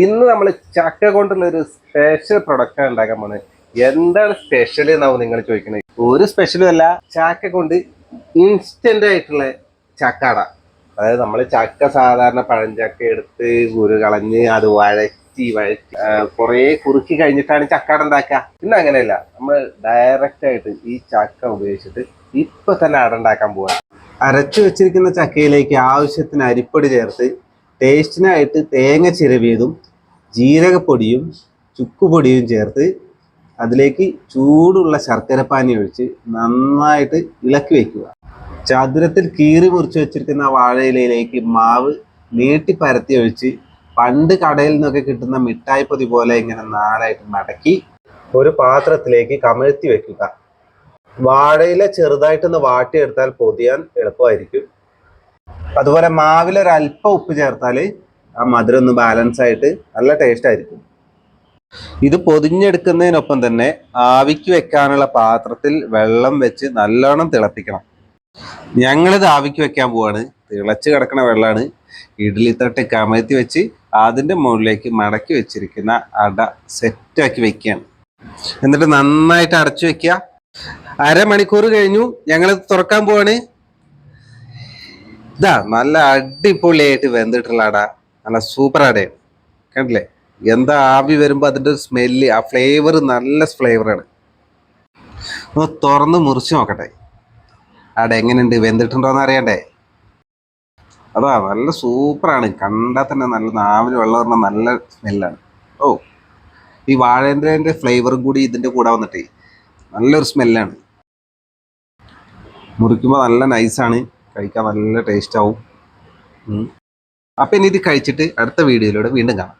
ഇന്ന് നമ്മൾ ചക്ക കൊണ്ടുള്ള ഒരു സ്പെഷ്യൽ പ്രൊഡക്റ്റ് ഉണ്ടാക്കാൻ പോണ്. എന്താണ് സ്പെഷ്യൽ എന്നാവും നിങ്ങൾ ചോദിക്കുന്നത് ഒരു സ്പെഷ്യലും അല്ല ചക്ക കൊണ്ട് ഇൻസ്റ്റന്റ് ആയിട്ടുള്ള ചക്കാട. അതായത് നമ്മൾ ചക്ക സാധാരണ പഴഞ്ചക്ക എടുത്ത് കുരു കളഞ്ഞ് അത് വഴറ്റി വഴറ്റി കുറേ കുറുക്കി കഴിഞ്ഞിട്ടാണ് ചക്കാട ഉണ്ടാക്കുക. ഇന്ന് അങ്ങനെയല്ല നമ്മൾ ഡയറക്റ്റ് ആയിട്ട് ഈ ചക്ക ഉപയോഗിച്ചിട്ട് ഇപ്പൊ തന്നെ അട ഉണ്ടാക്കാൻ പോവാ. അരച്ചു വെച്ചിരിക്കുന്ന ചക്കയിലേക്ക് ആവശ്യത്തിന് അരിപ്പൊടി ചേർത്ത് ടേസ്റ്റിനായിട്ട് തേങ്ങ ചിരവിയതും ജീരകപ്പൊടിയും ചുക്കുപൊടിയും ചേർത്ത് അതിലേക്ക് ചൂടുള്ള ശർക്കരപ്പാനി ഒഴിച്ച് നന്നായിട്ട് ഇളക്കി വയ്ക്കുക ചതുരത്തിൽ കീറി മുറിച്ച് വെച്ചിരിക്കുന്ന വാഴയിലയിലേക്ക് മാവ് നീട്ടി പരത്തി ഒഴിച്ച് പണ്ട് കടയിൽ നിന്നൊക്കെ കിട്ടുന്ന മിഠായി പൊതി പോലെ ഇങ്ങനെ നാളായിട്ട് മടക്കി ഒരു പാത്രത്തിലേക്ക് കമഴ്ത്തി വെക്കുക. വാഴയില ചെറുതായിട്ടൊന്ന് വാട്ടിയെടുത്താൽ പൊതിയാൻ എളുപ്പമായിരിക്കും. അതുപോലെ മാവിൽ അല്പം ഉപ്പ് ചേർത്താൽ ആ മധുരം ഒന്ന് ബാലൻസ് ആയിട്ട് നല്ല ടേസ്റ്റ് ആയിരിക്കും. ഇത് പൊതിഞ്ഞെടുക്കുന്നതിനൊപ്പം തന്നെ ആവിക്ക് വെക്കാനുള്ള പാത്രത്തിൽ വെള്ളം വെച്ച് നല്ലോണം തിളപ്പിക്കണം. ഞങ്ങളിത് ആവിക്ക് വെക്കാൻ പോവാണ്. തിളച്ച് കിടക്കുന്ന വെള്ളമാണ് ഇഡ്ഡലി തട്ട് കമഴ്ത്തി വെച്ച് അതിന്റെ മുകളിലേക്ക് മടക്കി വെച്ചിരിക്കുന്ന അട സെറ്റാക്കി വെക്കുകയാണ്. എന്നിട്ട് നന്നായിട്ട് അടച്ചു വെക്കുക. അരമണിക്കൂർ കഴിഞ്ഞു. ഞങ്ങളിത് തുറക്കാൻ പോവാണ്. ഇതാ നല്ല അടിപൊളിയായിട്ട് വെന്തിട്ടുള്ളടാ നല്ല സൂപ്പർ അടയാണ് കണ്ടില്ലേ എന്താ ആവി വരുമ്പോൾ അതിന്റെ സ്മെല്ല് ആ ഫ്ലേവർ നല്ല ഫ്ലേവറാണ് ഒന്ന് തുറന്ന് മുറിച്ച് നോക്കട്ടെ. അട എങ്ങനെയുണ്ട്? വെന്തിട്ടുണ്ടോ എന്ന് അറിയണ്ടേ? അതാ നല്ല സൂപ്പറാണ്. കണ്ടാൽ തന്നെ നല്ല നാവിൽ വെള്ളം പറഞ്ഞ നല്ല സ്മെല്ലാണ് ഓ ഈ വാഴേന്റെ ഫ്ലേവറും കൂടി ഇതിന്റെ കൂടെ വന്നിട്ടേ. നല്ലൊരു സ്മെല്ലാണ് മുറിക്കുമ്പോൾ നല്ല നൈസാണ് കഴിക്കാൻ നല്ല ടേസ്റ്റ് ആവും. അപ്പം ഇനി ഇത് കഴിച്ചിട്ട് അടുത്ത വീഡിയോയിലൂടെ വീണ്ടും കാണാം.